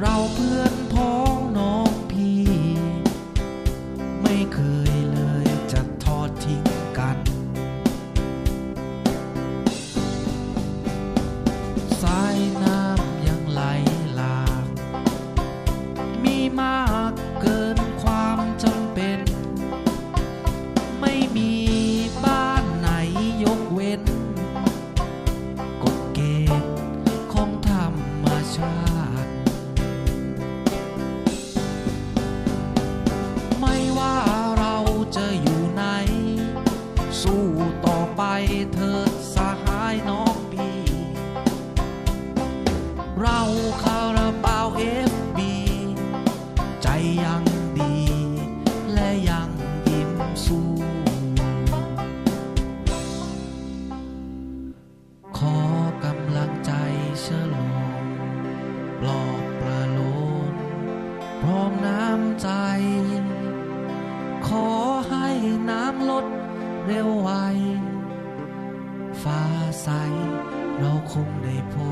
เราเพื่อนพ้อง เถิดสหายน้องพี่ เราคาราบาวเอฟบีใจยังดี และยังยิ้มสู้ ขอกำลังใจเชอลมปลอบประโลมพร้อมน้ำใจ ขอให้น้ำลดเร็วไว ฟ้าใส เราคงได้พบ